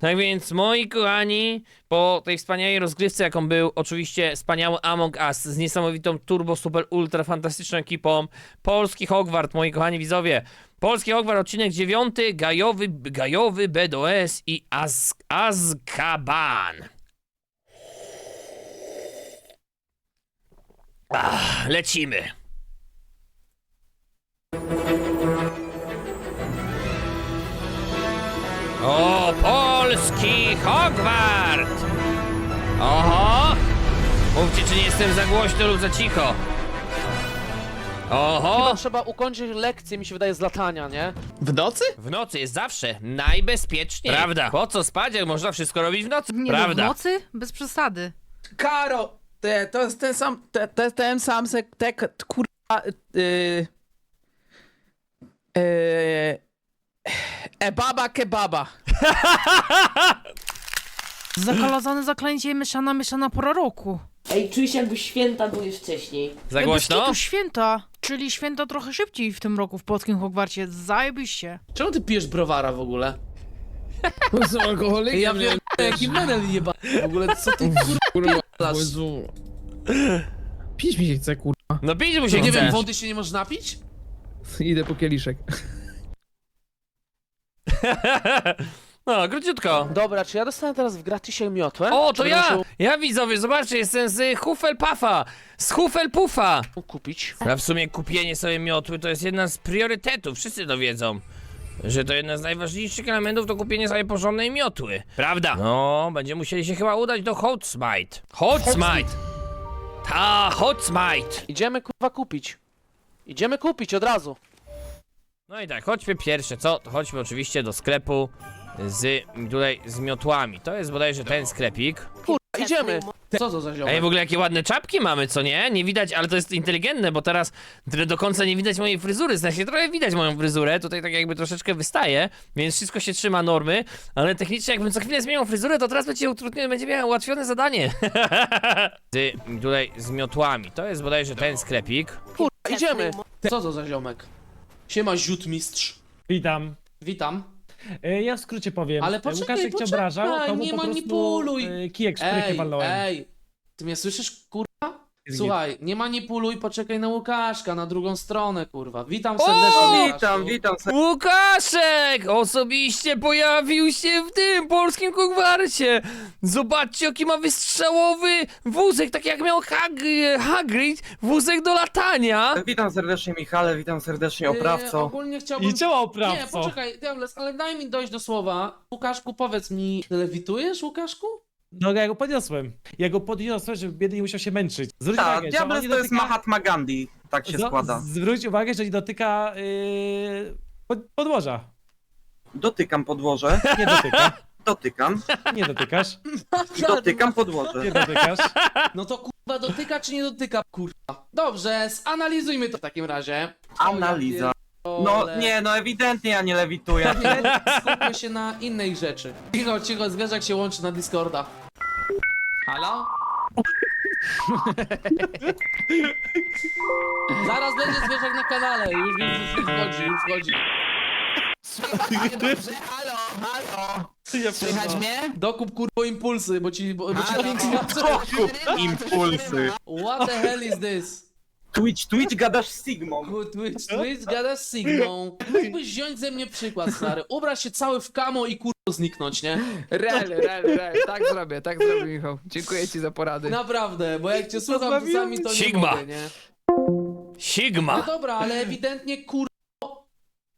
Tak więc, moi kochani, po tej wspaniałej rozgrywce, jaką był oczywiście wspaniały Among Us z niesamowitą turbo, super, ultra fantastyczną ekipą, polski Hogwart, moi kochani widzowie, polski Hogwart, odcinek dziewiąty, gajowy, gajowy BDOS i Az Azkaban. Ach, lecimy. O, polski Hogwart! Oho! Mówcie, czy nie jestem za głośno lub za cicho. Oho! Chyba trzeba ukończyć lekcję, mi się wydaje, z latania, nie? W nocy? W nocy jest zawsze najbezpieczniej. Prawda. Po co spać, jak można wszystko robić w nocy? Nie Prawda. no, w nocy? Bez przesady. Karo! Te, to jest ten sam, te, te, ten sam se, te, k- kurwa, yy, yy, ebaba kebaba. Zakalazane zaklęcie mieszana, mieszana pora roku. Ej, czuję się jakby święta były wcześniej. Za Ej, bez głośno? kitu święta, czyli święta trochę szybciej w tym roku w polskim Hogwarcie. Zajebiście. Czemu ty pijesz browara w ogóle? Są alkoholik? Ja wiem, jaki menel jeba. W ogóle, co ty kurwa pierdolasz? Pić mi się chce, kurwa. No pić mu się Nie chce. wiem, wody się nie możesz napić? Idę po kieliszek. No, króciutko. Dobra, czy ja dostanę teraz w gratisie miotłę? O, to będę ja! musiał Ja widzowie, zobaczcie, jestem z Hufflepuffa! Z Hufflepuffa! kupić. A w sumie kupienie sobie miotły to jest jedna z priorytetów, wszyscy to wiedzą. Że to jedna z najważniejszych elementów to kupienie sobie porządnej miotły. Prawda? No, będziemy musieli się chyba udać do Hotsmite. Hotsmite! Ta, Hotsmite! Idziemy kurwa kupić. Idziemy kupić od razu. No i tak, chodźmy pierwsze, co? To chodźmy oczywiście do sklepu z, tutaj, z miotłami. To jest bodajże ten sklepik. Kurwa, idziemy. Co to za ziomek? Ej, w ogóle jakie ładne czapki mamy, co nie? Nie widać, ale to jest inteligentne, bo teraz tyle do końca nie widać mojej fryzury. Znaczy, trochę widać moją fryzurę, tutaj tak jakby troszeczkę wystaje, więc wszystko się trzyma normy, ale technicznie jakbym co chwilę zmieniał fryzurę, to teraz będzie utrudnione, będzie miał ułatwione zadanie. z, tutaj z miotłami. To jest bodajże ten sklepik. Kurwa, idziemy. Co to za ziomek? Siema, mistrz. Witam. Witam. E, Ja w skrócie powiem. Ale E, poczekaj, Łukaszek cię poczekaj, obrażał, to mu nie po prostu manipuluj. e, kijek szprychy Ej, walnąłem. ej. Ty mnie słyszysz, kurwa? Słuchaj, nie manipuluj, poczekaj na Łukaszka, na drugą stronę, kurwa. Witam serdecznie, Łukaszku. Witam, witam serdecznie. Łukaszek! Osobiście pojawił się w tym polskim kogwarcie! Zobaczcie, jaki ma wystrzałowy wózek, tak jak miał Hag Hagrid, wózek do latania! Witam serdecznie Michale, witam serdecznie Yy, oprawco. ogólnie chciałbym... I ciała Nie, oprawco. poczekaj, Diables, ale daj mi dojść do słowa. Łukaszku, powiedz mi, lewitujesz, Łukaszku? No ja go podniosłem. Ja go podniosłem, żeby biedny nie musiał się męczyć. Zwróć Tak, uwagę, że on Diables nie to jest dotyka... Mahatma Gandhi, tak się Z- składa. Zwróć uwagę, że nie dotyka yy, pod, podłoża. Dotykam podłoże, Nie dotyka. dotykam, Nie dotykasz. dotykam podłoże. Nie dotykasz. No to kurwa dotyka czy nie dotyka, kurwa? Dobrze, zanalizujmy to w takim razie. Analiza. No nie, no ewidentnie ja nie lewituję. Nie, skupmy się na innej rzeczy. Cicho, cicho, zwierzak się łączy na Discorda. Halo? Zaraz będzie zwierzak na kanale, już, już, już wchodzi, już wchodzi. Słychać mnie? Dokup kurwo impulsy, bo ci, bo, bo ci link Impulsy. What the hell is this? Twitch, Twitch gadasz z Sigmą. Ku- Twitch, Twitch gada z Sigmą. Mógłbyś wziąć ze mnie przykład, stary. Ubrać się cały w kamo i kurwo zniknąć, nie? Real, real, real. Tak zrobię, tak zrobię, Michał. Dziękuję ci za porady. Naprawdę, bo jak cię słucham czasami to nie Sigma. mogę, nie? No Sigma! dobra, ale ewidentnie kurwo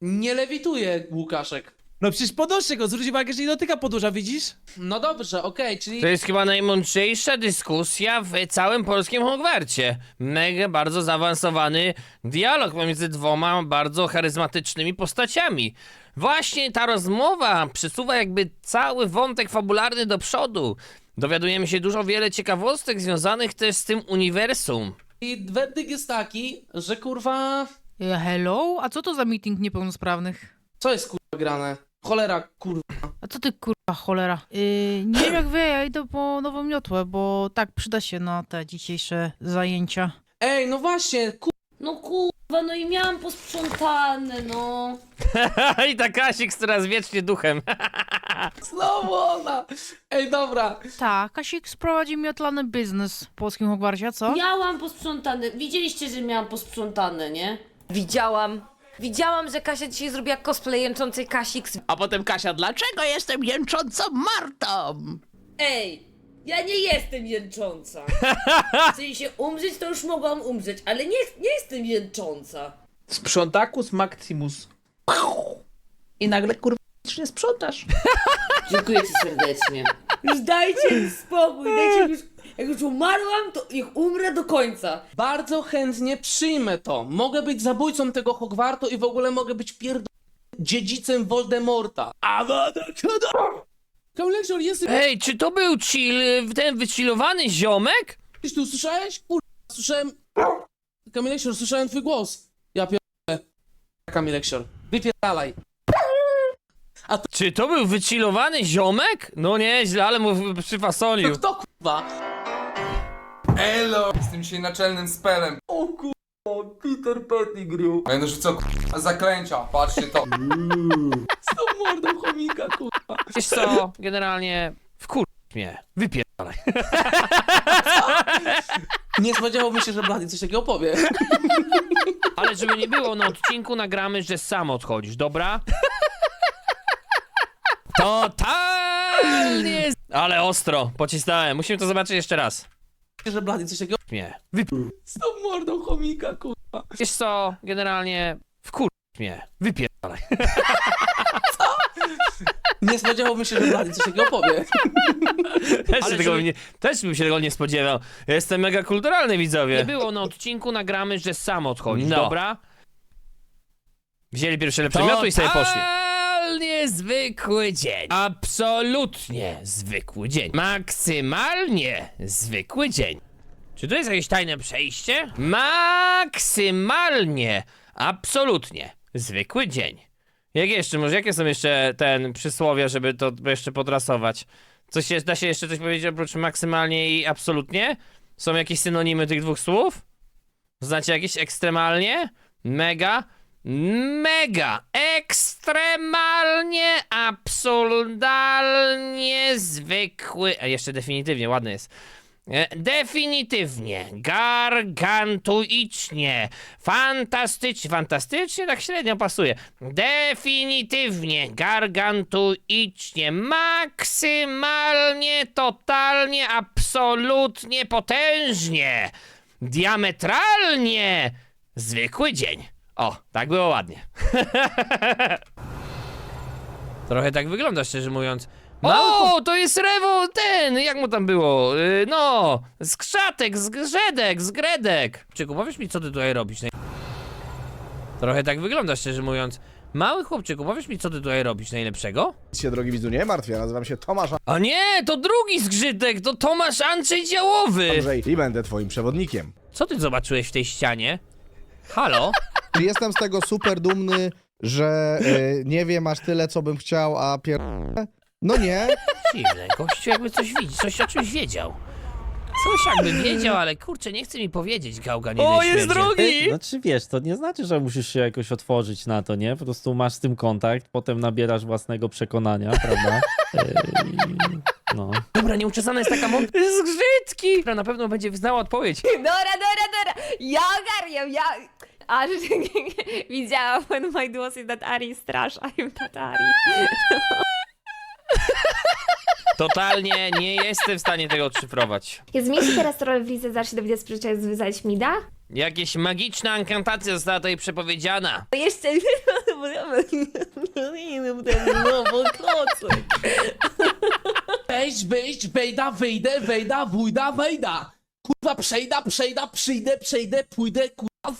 nie lewituje Łukaszek. No przecież podnoszę go, zwróć uwagę, że nie dotyka podłoża, widzisz? No dobrze, okej, czyli To jest chyba najmądrzejsza dyskusja w całym polskim Hogwarcie. Mega bardzo zaawansowany dialog pomiędzy dwoma bardzo charyzmatycznymi postaciami. Właśnie ta rozmowa przesuwa jakby cały wątek fabularny do przodu. Dowiadujemy się dużo wiele ciekawostek związanych też z tym uniwersum. i werdykt jest taki, że kurwa... E, Hello? A co to za meeting niepełnosprawnych? Co jest kurwa grane? Cholera, kurwa. A co ty kurwa cholera? Yy, nie wiem jak wy, ja idę po nową miotłę, bo tak przyda się na te dzisiejsze zajęcia. Ej, no właśnie, kurwa. No kurwa, no i miałam posprzątane, no. I ta Kasik coraz wiecznie duchem. Znowu ona! Ej, dobra. Tak, Kasik sprowadzi miotlany biznes w polskim Hogwarcie, co? Miałam posprzątane. Widzieliście, że miałam posprzątane, nie? Widziałam. Widziałam, że Kasia dzisiaj zrobiła cosplay jęczącej Kasix. A potem Kasia, dlaczego jestem jęczącą Martą? Ej, ja nie jestem jęcząca. Chcę się umrzeć, to już mogłam umrzeć, ale nie, nie jestem jęcząca. Sprzątakus Maximus. I nagle kurwa nic nie sprzątasz. Dziękuję ci serdecznie. Już dajcie mi spokój, dajcie mi już... Jak już umarłam, to niech umrę do końca. Bardzo chętnie przyjmę to. Mogę być zabójcą tego Hogwartu i w ogóle mogę być pierd... dziedzicem Voldemorta. A Kamilektor, jesteś Ej, czy to był chill, ten wychillowany ziomek? tu, słyszałeś? Kurwa, słyszałem... Kamilektor, słyszałem twój głos. Ja pierdolę. Kamilektor, wypierdalaj. Czy to był wychillowany ziomek? No nieźle, ale mu przyfasolił. Kto kurwa? Elo! Jestem dzisiaj naczelnym spelem. O kurwa, Peter Pettigrew. Będę rzucał k***a, zaklęcia, patrzcie to. Z tą mordą chomika, kurwa. Wiesz co, generalnie wkur... mnie. Wypierdalaj. Nie spodziewałbym się, że Blady coś takiego powie. Ale żeby nie było, na odcinku nagramy, że sam odchodzisz, dobra? Totalnie... Ale ostro, pocisnąłem. Musimy to zobaczyć jeszcze raz. Że Blady coś takiego... Mnie. Wyp... Z tą mordą chomika, kurwa. Wiesz co, generalnie wkur... mnie. Wypierdalaj. Nie spodziewałbym się, że Blady coś takiego powie. Też, Ale się tego żeby- nie, też bym się tego nie spodziewał. Ja Jestem mega kulturalny, widzowie. Nie było, na odcinku nagramy, że sam odchodzisz, No. dobra? Wzięli pierwsze lepsze mioto i sobie poszli. Zwykły dzień. Absolutnie zwykły dzień. Maksymalnie zwykły dzień. Czy to jest jakieś tajne przejście? Maksymalnie, absolutnie zwykły dzień. Jak jeszcze, może jakie są jeszcze ten przysłowia, żeby to jeszcze podrasować? Coś jest, da się jeszcze coś powiedzieć oprócz maksymalnie i absolutnie? Są jakieś synonimy tych dwóch słów? Znacie jakieś ekstremalnie? Mega? Mega! Ekstremalnie, absolutnie zwykły. A jeszcze definitywnie, ładny jest. E, Definitywnie, gargantuicznie, fantastycznie, fantastycznie tak średnio pasuje. Definitywnie, gargantuicznie, maksymalnie, totalnie, absolutnie, potężnie, diametralnie, zwykły dzień. O, tak było ładnie. Trochę tak wygląda, szczerze mówiąc. O, to jest Rewo, ten, jak mu tam było? Yy, no, skrzatek, zgrzedek, zgredek. Czyku, powiesz mi, co ty tutaj robisz? naj- Trochę tak wygląda, szczerze mówiąc. Mały chłopczyku, powiesz mi, co ty tutaj robisz najlepszego? się, drogi widzu, nie martw, ja nazywam się Tomasz A nie, to drugi zgrzytek, to Tomasz Andrzej Działowy. Andrzej i będę twoim przewodnikiem. Co ty zobaczyłeś w tej ścianie? Halo? Jestem z tego super dumny, że y, nie wiem aż tyle, co bym chciał, a pier... No nie, Dziwne, gościu jakby coś widzi, coś o czymś wiedział. Coś jakby wiedział, ale kurczę, nie chce mi powiedzieć, gałga nie O, jest śmierdzie. drugi! Znaczy wiesz, to nie znaczy, że musisz się jakoś otworzyć na to, nie? Po prostu masz z tym kontakt, potem nabierasz własnego przekonania, prawda? Yy, no. Dobra, nieuczesana jest taka mądra. Zgrzytki! Która na pewno będzie znała odpowiedź. Dora, dora, dora! Ja ogarniam, ja... Aż widziałam when my głos is that Ari strasz, I'm that Ari. Totalnie nie jestem w stanie tego odszyfrować. Ja zmieści teraz rolę w lidze, zacznie dowiedzieć z przyczaj zwyzać Mida? Jakieś magiczna inkantacja została tutaj przepowiedziana. To jeszcze... No, klocek. Wejść, wyjść, wejda, wyjdę, wejda, wójda, wejda. Kurwa, przejda, przejda, przyjdę, przejdę, pójdę, kurwa.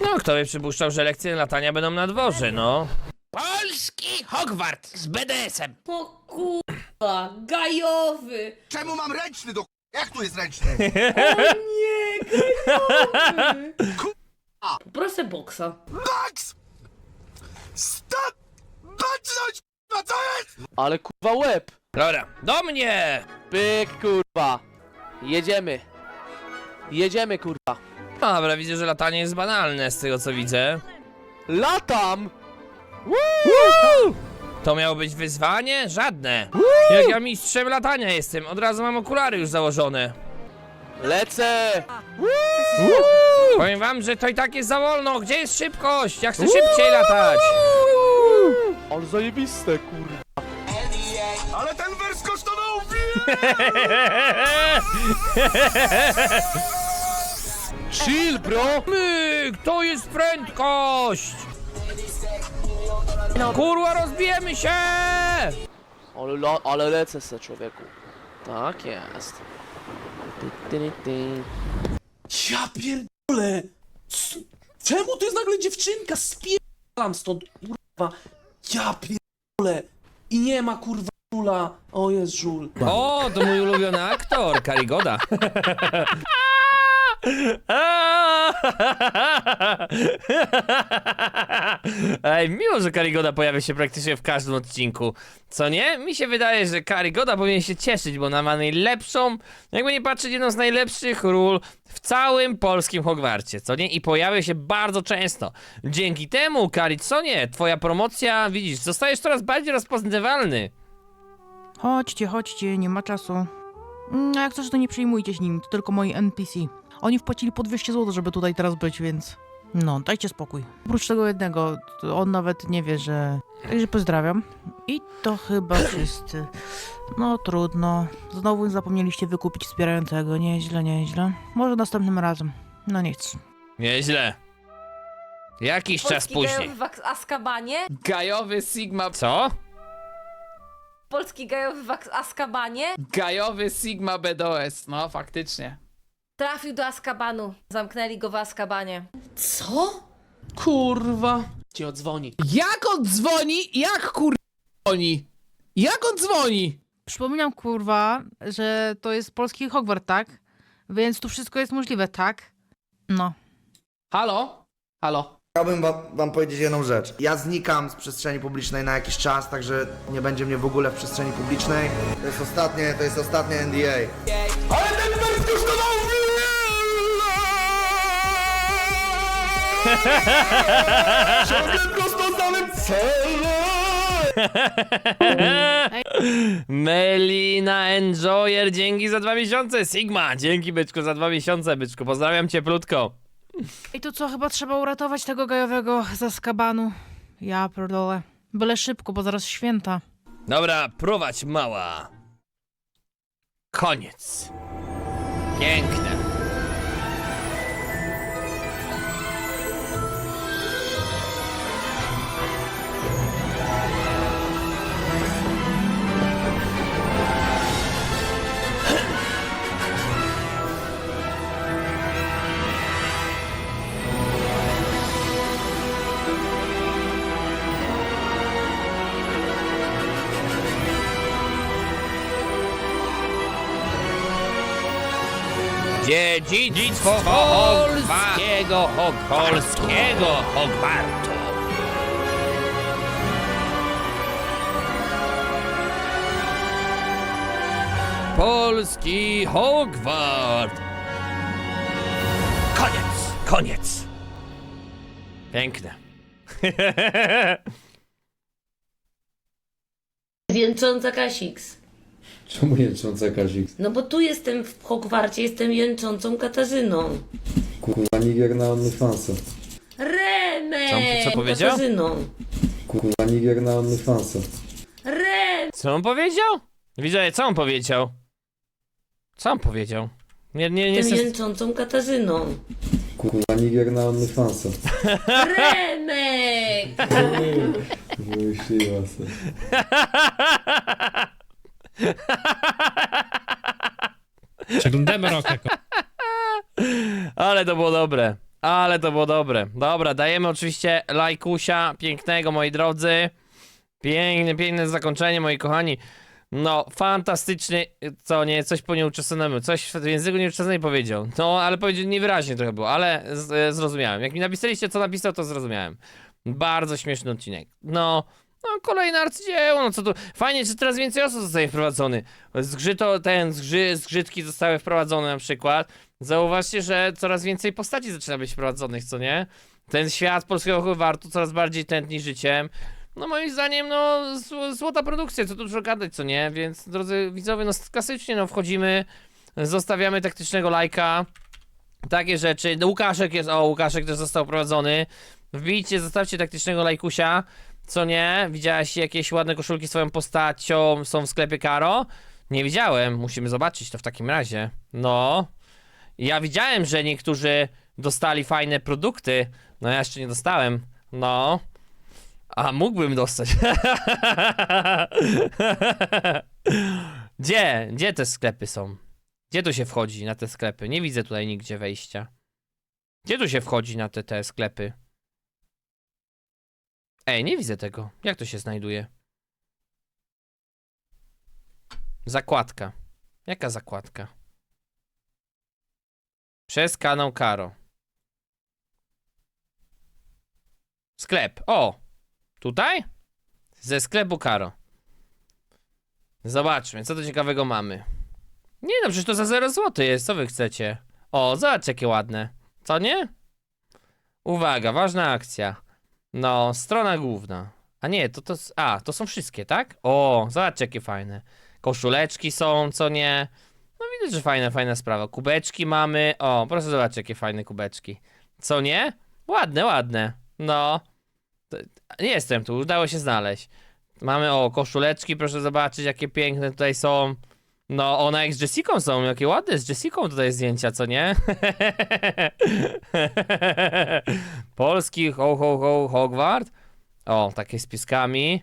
No, kto by przypuszczał, że lekcje latania będą na dworze, no. Polski Hogwart z BDS-em. O kurwa, gajowy. Czemu mam ręczny do Jak tu jest ręczny? O nie, gajowy. Proszę boksa. Max! Stop! Baczność! No co jest? Ale kurwa łeb. Dobra, do mnie! Pyk, kurwa. Jedziemy. Jedziemy, kurwa. Dobra, widzę, że latanie jest banalne z tego co widzę. Latam! To miało być wyzwanie? Żadne. Jak ja mistrzem latania jestem, od razu mam okulary już założone. Lecę! Powiem wam, że to i tak jest za wolno. Gdzie jest szybkość? Ja chcę szybciej latać. Ale zajebiste, kurwa. Chill, bro! Myk, to jest prędkość! Kurwa, rozbijemy się! Ale, lo, ale lecę se, człowieku. Tak jest. Ty, ty, ty. Ja pierdolę! C- Czemu to jest nagle dziewczynka? Spierdalam stąd, kurwa! Ja pierdolę! I nie ma kurwa żula! O, jest żul. O, to mój ulubiony aktor, Karigoda. Ej, miło, że Karigoda pojawia się praktycznie w każdym odcinku. Co nie? Mi się wydaje, że Karigoda powinien się cieszyć, bo ona ma najlepszą, jakby nie patrzeć, jedną z najlepszych ról w całym polskim Hogwarcie, co nie? I pojawia się bardzo często. Dzięki temu, Kari, co nie? Twoja promocja, widzisz, zostajesz coraz bardziej rozpoznawalny. Chodźcie, chodźcie, nie ma czasu. Mm, A jak coś, to nie przejmujcie się nimi, to tylko moi NPC. Oni wpłacili po 200 zł, żeby tutaj teraz być, więc... No, dajcie spokój. Oprócz tego jednego, on nawet nie wie, że... Także pozdrawiam. I to chyba wszyscy. No trudno. Znowu zapomnieliście wykupić wspierającego. Nieźle, nieźle. Może następnym razem. No nic. Nieźle. Jakiś czas Polski później. gajowy w Azkabanie? Gajowy Sigma, Co? Polski gajowy w Azkabanie? gajowy Sigma BDOS, no faktycznie. Trafił do Azkabanu. Zamknęli go w Azkabanie. Co? Kurwa! Ci odzwoni. Jak on dzwoni? Jak kur... dzwoni? Jak on dzwoni? Przypominam, kurwa, że to jest polski Hogwart, tak? Więc tu wszystko jest możliwe, tak? No. Halo? Halo? Chciałbym wam, wam powiedzieć jedną rzecz. Ja znikam z przestrzeni publicznej na jakiś czas, także nie będzie mnie w ogóle w przestrzeni publicznej. To jest ostatnie, to jest ostatnie NDA. Ale Ciągle prosto znanym Melina Enjoyer, dzięki za dwa miesiące. Sigma, dzięki byczku za dwa miesiące, byczku. Pozdrawiam cieplutko. I to co, chyba trzeba uratować tego gajowego za skabanu. Ja pierdolę. Byle szybko, bo zaraz święta. Dobra, prowadź mała. Koniec. Piękne. Dziedzictwo polskiego, polskiego Hogwartu. Polski Hogwart. Koniec, koniec. Piękne. Jęcząca Kasix. Czemu jęcząca Kazik? No bo tu jestem w Hogwarcie, jestem jęczącą Katarzyną. Kurwa, nigier na OnlyFansa. Remek! Co- co powiedział? Katarzyną. Kurwa, nigier na OnlyFansa. Remek! Co on powiedział? Widzowie, co on powiedział? Co on powiedział? Nie, nie, nie Jestem jestem... jęczącą Katarzyną. Kurwa, nigier na OnlyFansa. Remek! Wymyśliła se. Przeglądamy rok jako. Ale to było dobre. Ale to było dobre. Dobra, dajemy oczywiście lajkusia pięknego, moi drodzy. Piękne, piękne zakończenie, moi kochani. No, fantastyczny, co nie, coś po nieuczesonemu, coś w języku nieuczesonej powiedział. No, ale powiedział niewyraźnie trochę było, ale z, e, zrozumiałem. Jak mi napisaliście, co napisał, to zrozumiałem. Bardzo śmieszny odcinek. No, no kolejne arcydzieło, no co tu. Fajnie, że coraz więcej osób zostaje wprowadzony. Zgrzyto, ten, zgrzy, zgrzytki zostały wprowadzone na przykład. Zauważcie, że coraz więcej postaci zaczyna być wprowadzonych, co nie? Ten świat polskiego Hogwartu coraz bardziej tętni życiem. no moim zdaniem, no zł- złota produkcja, co tu dużo gadać, co nie? Więc drodzy widzowie, no klasycznie, no wchodzimy, zostawiamy taktycznego lajka, takie rzeczy. No, Łukaszek jest, o Łukaszek też został prowadzony. Wbijcie, zostawcie taktycznego lajkusia, co nie? Widziałaś jakieś ładne koszulki swoją postacią są w sklepie Karo? Nie widziałem, musimy zobaczyć to w takim razie. No. Ja widziałem, że niektórzy dostali fajne produkty. No ja jeszcze nie dostałem. No. A mógłbym dostać. Gdzie? Gdzie te sklepy są? Gdzie tu się wchodzi na te sklepy? Nie widzę tutaj nigdzie wejścia. Gdzie tu się wchodzi na te, te sklepy? Ej, nie widzę tego. Jak to się znajduje? Zakładka. Jaka zakładka? Przez kanał Karo. Sklep. O! Tutaj? Ze sklepu Karo. Zobaczmy, co tu ciekawego mamy. Nie no, przecież to za 0 zł jest, co wy chcecie? O, zobacz jakie ładne. Co nie? Uwaga, ważna akcja. No, strona główna. A nie, to to... A, to są wszystkie, tak? O, zobaczcie jakie fajne. Koszuleczki są, co nie? No widać, że fajna, fajna sprawa. Kubeczki mamy. O, proszę zobaczyć jakie fajne kubeczki. Co nie? Ładne, ładne. No. To- Nie jestem tu, udało się znaleźć. Mamy, o, koszuleczki, proszę zobaczyć jakie piękne tutaj są. No, one jak z Jessicą są, jakie ładne z Jessicą tutaj zdjęcia, co nie? Polski ho, ho, ho, Hogwart. O, takie z pieskami.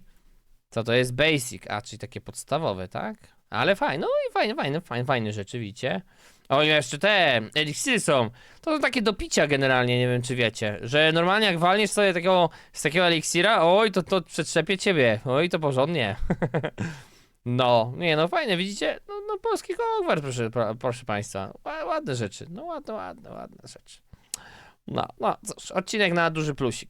Co to jest basic? A, czyli takie podstawowe, tak? Ale fajne, no i fajne, fajne, fajne, fajne rzeczy, widzicie? O, i jeszcze te eliksiry są. To są takie do picia generalnie, nie wiem czy wiecie. Że normalnie jak walniesz sobie takiego, z takiego eliksira, oj, to, to przetrzepie ciebie. Oj, to porządnie. No, nie no, fajne, widzicie? No, no polski Hogwart, proszę, pro- proszę państwa. Ła- Ładne rzeczy, no ładne, ładne, ładne rzeczy. No, no, cóż, odcinek na duży plusik.